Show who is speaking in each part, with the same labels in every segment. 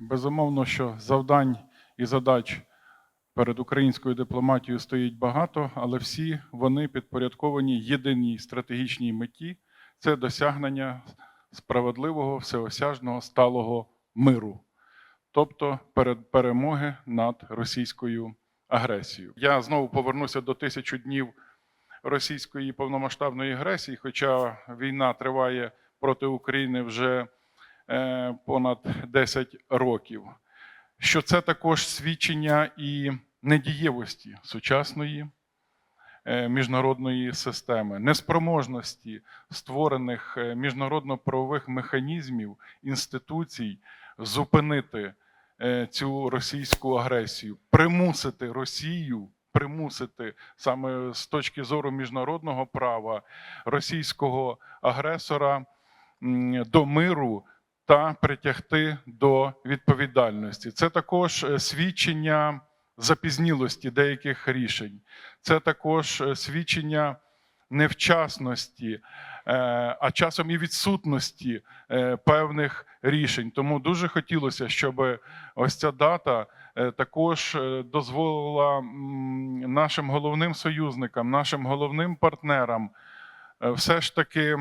Speaker 1: Безумовно, що завдань і задач перед українською дипломатією стоїть багато, але всі вони підпорядковані єдиній стратегічній меті це досягнення справедливого, всеосяжного сталого миру, тобто перед перемоги над російською агресією. Я знову повернуся до тисячу днів російської повномасштабної агресії, хоча війна триває проти України вже понад 10 років. Що це також свідчення і недієвості сучасної е, міжнародної системи, неспроможності створених е, міжнародно-правових механізмів, інституцій зупинити е, цю російську агресію, примусити Росію, примусити саме з точки зору міжнародного права російського агресора до миру та притягти до відповідальності. Це також е, свідчення запізнілості деяких рішень. Це також е, свідчення невчасності, е, а часом і відсутності певних рішень. Тому дуже хотілося, щоб ось ця дата також дозволила нашим головним союзникам, нашим головним партнерам все ж таки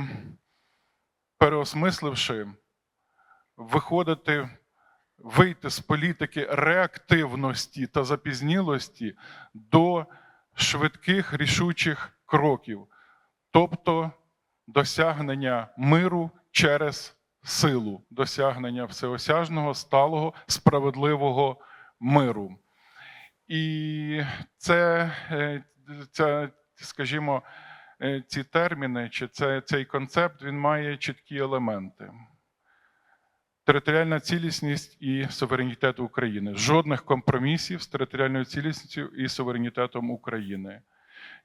Speaker 1: переосмисливши, виходити, вийти з політики реактивності та запізнілості до швидких рішучих кроків, тобто досягнення миру через силу, досягнення всеосяжного, сталого, справедливого миру. І це, це скажімо, е, ці терміни чи це, цей концепт він має чіткі елементи. Територіальна цілісність і суверенітет України. Жодних компромісів з територіальною цілісністю і суверенітетом України.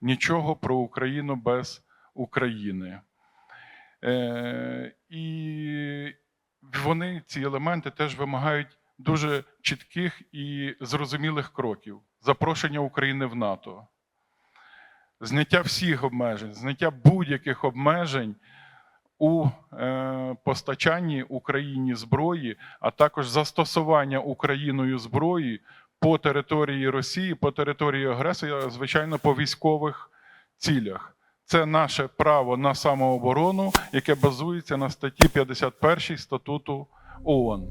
Speaker 1: Нічого про Україну без України. Е, і вони, ці елементи, теж вимагають дуже чітких і зрозумілих кроків. Запрошення України в НАТО, зняття всіх обмежень, зняття будь-яких обмежень у е, постачанні Україні зброї, а також застосування Україною зброї по території Росії, по території агресора, звичайно, по військових цілях. Це наше право на самооборону, яке базується на статті 51 статуту ООН.